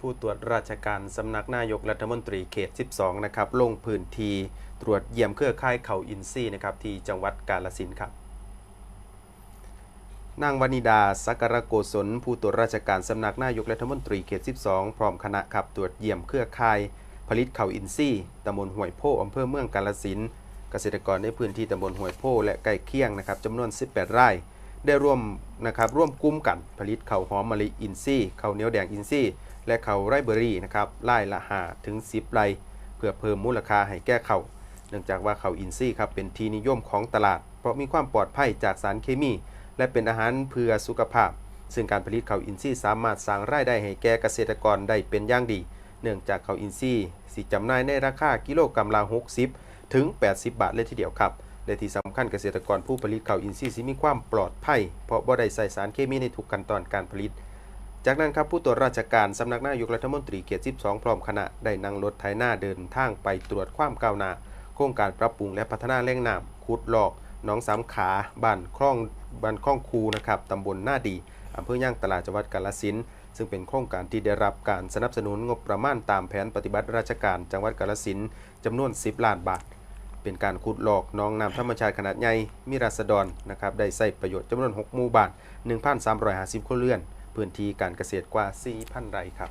ผู้ตรวจราชการสำนักนายกรัฐมนตรีเขต 12 นะครับลงพื้นที่ตรวจเยี่ยมเครือข่ายเขาอินซีนะครับที่จังหวัดกาฬสินครับนางวนิดาสักระโกศลผู้ตรวจราชการสำนักนายกรัฐมนตรีเขต 12 พร้อมคณะขับตรวจเยี่ยมเครือข่าย ผลิตเขาอินทรีย์ตำบลห้วยโพอำเภอเมืองกาฬสินเกษตรกรในพื้นที่ตำบลห้วยโพและใกล้เคียงนะครับจำนวน 18 ไร่ ได้ร่วมนะครับร่วมกลุ่มกันผลิตข้าวหอมมะลิอินทรีย์ข้าวเหนียวแดงอินทรีย์ และข้าวไรเบอรี่นะครับไร่ละ5ถึง10ไรเพื่อเพิ่มมูลค่าให้แก้ข้าเนื่องจากว่าข้าวอินทรีย์ครับเป็นที่นิยมของตลาด เพราะมีความปลอดภัยจากสารเคมี และเป็นอาหารเพื่อสุขภาพ ซึ่งการผลิตข้าวอินทรีย์สามารถสร้างรายได้ให้แก่เกษตรกรได้เป็นอย่างดี เนื่องจากข้าวอินทรีย์สิจำหน่ายในราคากิโลกรัมละ60 ถึง 80 บาทเลยทีเดียวครับและที่สำคัญเกษตรกรผู้ผลิตข้าวอินทรีย์สิมีความปลอดภัย เพราะบ่ได้ใส่สารเคมีในทุกขั้นตอนการผลิต จากนั้นครับผู้ตรวจราชการสำนักนายกรัฐมนตรีเขต12 พร้อมคณะได้นั่งรถไถนาเดินทางไปตรวจความก้าวหน้าโครงการปรับปรุงและพัฒนาแหล่งน้ำขุดลอกหนองสามขาบ้านคลองบ้านคลองคูนะครับตำบลหน้าดีอำเภอย่างตลาดจังหวัดกาฬสินซึ่งเป็นโครงการที่ได้รับการสนับสนุนงบประมาณตามแผนปฏิบัติราชการจังหวัดกาฬสินจำนวน 10 ล้านบาท เป็นการขุดหลอกหนองน้ำธรรมชาติขนาดใหญ่มีราษฎรนะครับได้ใส่ประโยชน์จำนวน 6 หมู่บ้าน 1,350ครัวเรือน พื้นที่การเกษตรกว่า 4,000 ไร่ครับ